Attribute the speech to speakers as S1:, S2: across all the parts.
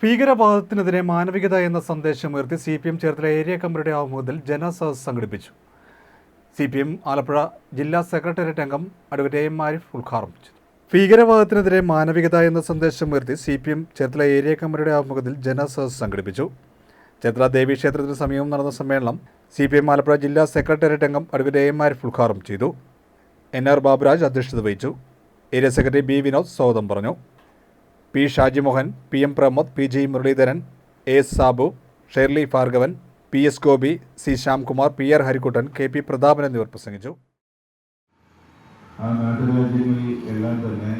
S1: ഭീകരവാദത്തിനെതിരെ മാനവികത എന്ന സന്ദേശം ഉയർത്തി C P M Cherthala area കമ്മിറ്റിയുടെ ആഭിമുഖ്യത്തിൽ ജനസദസ് സംഘടിപ്പിച്ചു. സി പി എം ആലപ്പുഴ ജില്ലാ സെക്രട്ടേറിയറ്റ് അംഗം അഡ്വക്കേറ്റ് എ ആരിഫ് ഉദ്ഘാടനം ചെയ്തു. ഭീകരവാദത്തിനെതിരെ മാനവികത എന്ന സന്ദേശം ഉയർത്തി C P M Cherthala area കമ്മിറ്റിയുടെ ആഭിമുഖ്യത്തിൽ ജനസദസ് സംഘടിപ്പിച്ചു. ചേർത്തല ദേവീക്ഷേത്രത്തിന് സമീപം നടന്ന സമ്മേളനം സി പി എം ആലപ്പുഴ ജില്ലാ സെക്രട്ടേറിയറ്റ് അംഗം അഡ്വക്കേറ്റ് എം ആരിഫ് ഉദ്ഘാടനം ചെയ്തു. എൻ ആർ ബാബുരാജ് അധ്യക്ഷത വഹിച്ചു. ഏരിയ സെക്രട്ടറി ബി വിനോദ് സ്വാഗതം പറഞ്ഞു. P Shajimohan P M Pramod P G Muraleedharan A S Sabu Shirley Bhargavan P S Gopi C Shyamkumar P R Harikuttan K P Prathapan എന്നിവർ പ്രസംഗിച്ചു.
S2: ആ നാട്ടുരാജ്യങ്ങളിൽ തന്നെ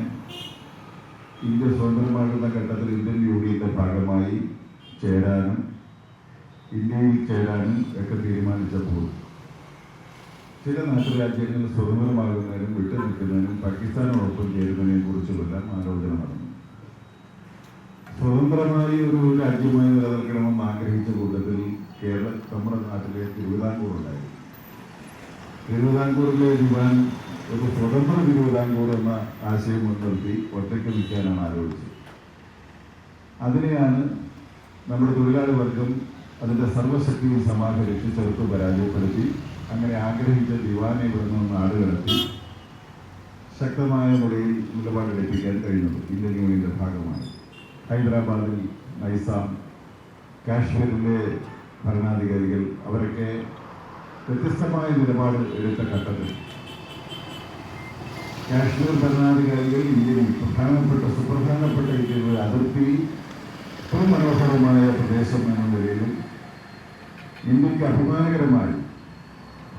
S2: ഇന്ത്യ സ്വതന്ത്രമാകുന്ന ഘട്ടത്തിൽ ഇന്ത്യൻ യൂണിയന്റെ ഭാഗമായി ചേരാനും ഇന്ത്യയിൽ ചേരാനും ഒക്കെ തീരുമാനിച്ചപ്പോൾ ചില നാട്ടുരാജ്യങ്ങൾ സ്വതന്ത്രമാകുന്നതിനും വിട്ടുനിൽക്കുന്നതിനും പാകിസ്ഥാനോടൊപ്പം ചേരുന്നതിനെ കുറിച്ചുമെല്ലാം ആലോചന സ്വതന്ത്രമായി ഒരു രാജ്യമായി നിലനിൽക്കണമെന്ന് ആഗ്രഹിച്ച കൂട്ടത്തിൽ കേരള നമ്മുടെ നാട്ടിലെ തിരുവിതാംകൂർ ഉണ്ടായിരുന്നു. തിരുവിതാംകൂറിലെ ദിവാൻ ഒരു സ്വതന്ത്ര തിരുവിതാംകൂർ എന്ന ആശയം മുൻനിർത്തി ഒറ്റയ്ക്ക് നിൽക്കാനാണ് ആലോചിച്ചത്. അതിനെയാണ് നമ്മുടെ തൊഴിലാളി വർഗം അതിന്റെ സർവശക്തിയും സമാഹരിച്ച് ചെറുത്ത് പരാജയപ്പെടുത്തി അങ്ങനെ ആഗ്രഹിച്ച ദിവാനെ ഇവിടെ നാട് നാടുകടത്തി ശക്തമായ മുറയിൽ നിലപാടെടുപ്പിക്കാൻ കഴിയുന്നത് ഇന്ത്യൻ യൂണിയന്റെ ഭാഗമാണ്. ഹൈദരാബാദിൽ നൈസാം കാശ്മീരിലെ ഭരണാധികാരികൾ അവരൊക്കെ വ്യത്യസ്തമായ നിലപാട് എടുത്ത ഘട്ടത്തിൽ. കാശ്മീർ ഭരണാധികാരികൾ ഇന്ത്യയിൽ പ്രധാനപ്പെട്ട സുപ്രധാനപ്പെട്ട ഇന്ത്യയുടെ അതിർത്തി മനോഹരമായ പ്രദേശം എന്ന നിലയിലും ഇന്ത്യയ്ക്ക് അഭിമാനകരമായി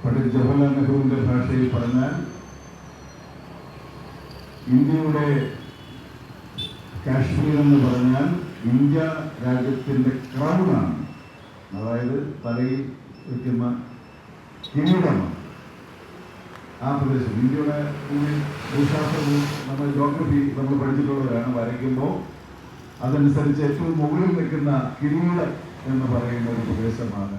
S2: പണ്ഡിറ്റ് ജവഹർലാൽ നെഹ്റുവിന്റെ ഭാഷയിൽ പറഞ്ഞാൽ ഇന്ത്യയുടെ കാശ്മീർ എന്ന് പറഞ്ഞാൽ ഇന്ത്യ രാജ്യത്തിന്റെ ക്രൗണാണ് അതായത് തലയിൽ വയ്ക്കുന്ന കിരീടമാണ്. ആ പ്രദേശം. ഇന്ത്യയുടെ ഭൂശാസ്ത്രവും നമ്മൾ ജോഗ്രഫി നമ്മൾ പഠിച്ചിട്ടുള്ളവരാണ്. വരയ്ക്കുമ്പോൾ അതനുസരിച്ച് ഏറ്റവും മുകളിൽ നിൽക്കുന്ന കിരീടം എന്ന് പറയുന്ന ഒരു പ്രദേശമാണ്